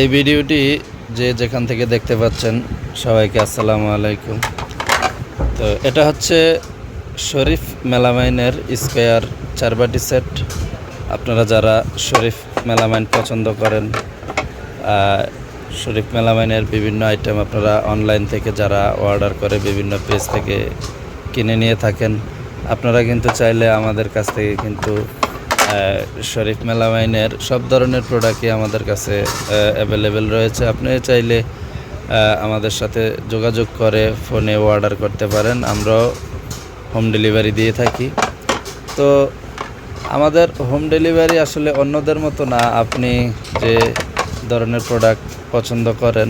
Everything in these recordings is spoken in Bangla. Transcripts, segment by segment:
এই ভিডিওটি যে যেখান থেকে দেখতে পাচ্ছেন, সবাইকে আসসালামু আলাইকুম। তো এটা হচ্ছে শরীফ মেলামাইনের স্কোয়ার চারবাটি সেট। আপনারা যারা শরীফ মেলামাইন পছন্দ করেন শরীফ মেলামাইনের বিভিন্ন আইটেম আপনারা অনলাইন থেকে যারা অর্ডার করে বিভিন্ন পেজ থেকে কিনে নিয়ে থাকেন, আপনারা কিন্তু চাইলে আমাদের কাছ থেকে কিন্তু শরীফ মেলামাইনের সব ধরনের প্রোডাক্টই আমাদের কাছে অ্যাভেলেবেল রয়েছে। আপনি চাইলে আমাদের সাথে যোগাযোগ করে ফোনে অর্ডার করতে পারেন। আমরাও হোম ডেলিভারি দিয়ে থাকি। তো আমাদের হোম ডেলিভারি আসলে অন্যদের মতো না। আপনি যে ধরনের প্রোডাক্ট পছন্দ করেন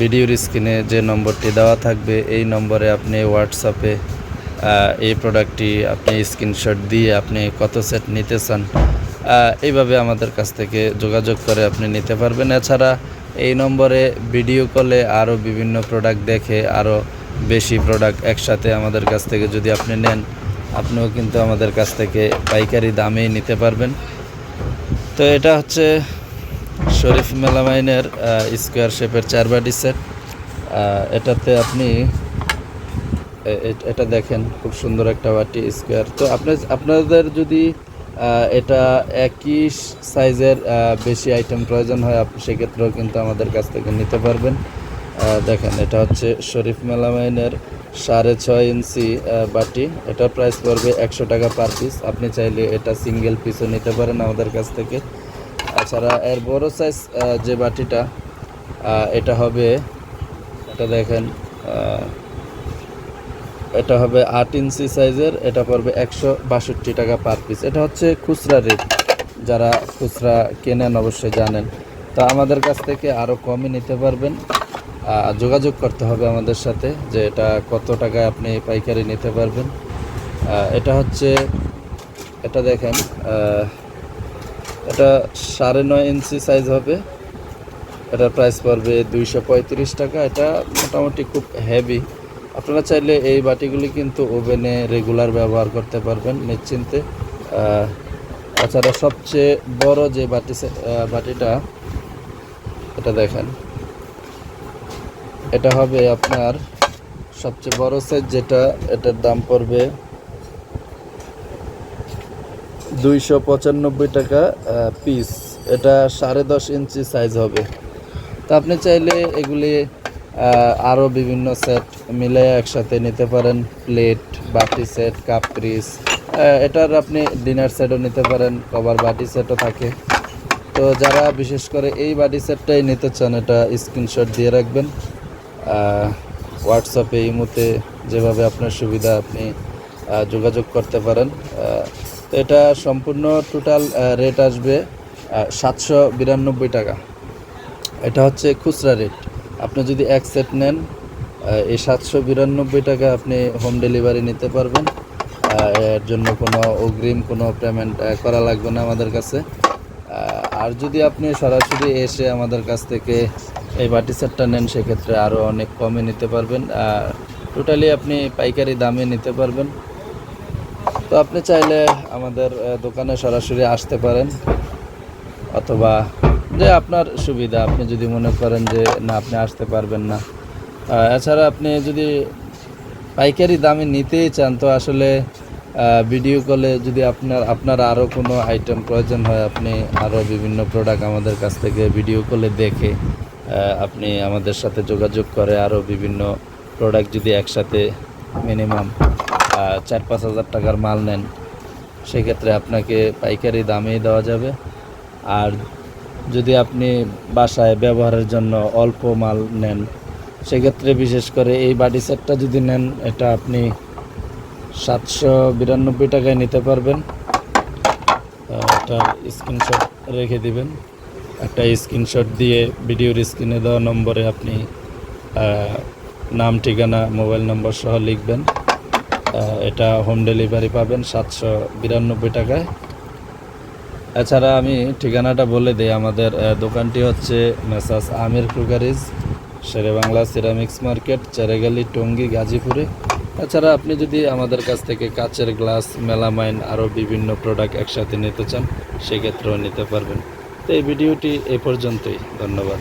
ভিডিওর স্ক্রিনে যে নম্বরটি দেওয়া থাকবে, এই নম্বরে আপনি হোয়াটসঅ্যাপে এই প্রোডাক্টটি আপনি স্ক্রিনশট দিয়ে আপনি কত সেট নিতে চান এইভাবে আমাদের কাছ থেকে যোগাযোগ করে আপনি নিতে পারবেন। এছাড়া এই নম্বরে ভিডিও কলে আরও বিভিন্ন প্রোডাক্ট দেখে আরও বেশি প্রোডাক্ট একসাথে আমাদের কাছ থেকে যদি আপনি নেন, আপনিও কিন্তু আমাদের কাছ থেকে পাইকারি দামেই নিতে পারবেন। তো এটা হচ্ছে শরীফ মেলামাইনের স্কোয়ার শেপের চার বাটি সেট এটাতে আপনি এটা দেখেন, খুব সুন্দর একটা বাটি স্কোয়ার তো আপনার, আপনাদের যদি এটা একই সাইজের বেশি আইটেম প্রয়োজন হয়, আপনি সেক্ষেত্রেও কিন্তু আমাদের কাছ থেকে নিতে পারবেন। দেখেন, এটা হচ্ছে শরীফ মেলামাইনের সাড়ে ছয় ইঞ্চি বাটি। এটার প্রাইস পড়বে একশো টাকা পার পিস আপনি চাইলে এটা সিঙ্গেল পিসও নিতে পারেন আমাদের কাছ থেকে। এছাড়া এর বড় সাইজ যে বাটিটা এটা হবে, এটা দেখেন এটা হবে আট ইঞ্চি সাইজের, এটা পড়বে একশো বাষট্টি টাকা পার পিস এটা হচ্ছে খুচরা রেট, যারা খুচরা কেনেন অবশ্যই জানেন। তো আমাদের কাছ থেকে আরও কমই নিতে পারবেন। যোগাযোগ করতে হবে আমাদের সাথে যে এটা কত টাকায় আপনি পাইকারি নিতে পারবেন। এটা হচ্ছে, এটা দেখেন এটা সাড়ে নয় ইঞ্চি সাইজ হবে। এটার প্রাইস পড়বে দুইশো পঁয়ত্রিশ টাকা। এটা মোটামুটি খুব হেভি আপনারা চাইলে এই বাটিগুলি কিন্তু ওভেনে রেগুলার ব্যবহার করতে পারবেন নিশ্চিন্তে। তাছাড়া সবচেয়ে বড় যে বাটি বাটিটা, এটা দেখেন। এটা হবে আপনার সবচেয়ে বড় সাইজ যেটা, এটার দাম পড়বে দুইশো পঁচানব্বই টাকা পিস এটা সাড়ে দশ ইঞ্চি সাইজ হবে। তা আপনি চাইলে এগুলি আরও বিভিন্ন সেট মিলে একসাথে নিতে পারেন। প্লেট বাটি সেট কাপ পিস এটার আপনি ডিনার সেটও নিতে পারেন কভার বাটি সেটও থাকে। তো যারা বিশেষ করে এই বাটি সেটটাই নিতে চান, এটা স্ক্রিনশট দিয়ে রাখবেন। হোয়াটসঅ্যাপে ইমোতে যেভাবে আপনার সুবিধা আপনি যোগাযোগ করতে পারেন। তো এটা সম্পূর্ণ টোটাল রেট আসবে সাতশো বিরানব্বই টাকা। এটা হচ্ছে খুচরা রেট আপনি যদি এক সেট নেন এই সাতশো বিরানব্বই টাকা আপনি হোম ডেলিভারি নিতে পারবেন। এর জন্য কোনো অগ্রিম কোনো পেমেন্ট করা লাগবে না আমাদের কাছে। আর যদি আপনি সরাসরি এসে আমাদের কাছ থেকে এই বাটি সেটটা নেন, সেক্ষেত্রে আরও অনেক কমে নিতে পারবেন। টোটালি আপনি পাইকারি দামে নিতে পারবেন। তো আপনি চাইলে আমাদের দোকানে সরাসরি আসতে পারেন, অথবা যে আপনার সুবিধা, আপনি যদি মনে করেন যে না, আপনি আসতে পারবেন না। এছাড়া আপনি যদি পাইকারি দামে নিতেই চান, তো আসলে ভিডিও কলে যদি আপনার আপনার আরও কোনো আইটেম প্রয়োজন হয়, আপনি আরও বিভিন্ন প্রোডাক্ট আমাদের কাছ থেকে ভিডিও কলে দেখে আপনি আমাদের সাথে যোগাযোগ করে আরও বিভিন্ন প্রোডাক্ট যদি একসাথে মিনিমাম চার পাঁচ হাজার টাকার মাল নেন, সেক্ষেত্রে আপনাকে পাইকারি দামেই দেওয়া যাবে। আর যদি আপনি বাসায় ব্যবহারের জন্য অল্প মাল নেন, সেক্ষেত্রে বিশেষ করে এই বাডি সেটটা যদি নেন, এটা আপনি সাতশো বিরানব্বই টাকায় নিতে পারবেন। একটা স্ক্রিনশট রেখে দিবেন। একটা স্ক্রিনশট দিয়ে ভিডিওর স্ক্রিনে দেওয়া নম্বরে আপনি নাম, ঠিকানা, মোবাইল নম্বর সহ লিখবেন। এটা হোম ডেলিভারি পাবেন সাতশো বিরানব্বই টাকায়। এছাড়া আমি ঠিকানাটা বলে দিই, আমাদের দোকানটি হচ্ছে messrs Amir crockeries, Shere Bangla ceramics market, Cheragali, Tongi, গাজীপুরে। এছাড়া আপনি যদি আমাদের কাছ থেকে কাচের গ্লাস, মেলামাইন আরও বিভিন্ন প্রোডাক্ট একসাথে নিতে চান, সেক্ষেত্রেও নিতে পারবেন। তো এই ভিডিওটি এ পর্যন্তই, ধন্যবাদ।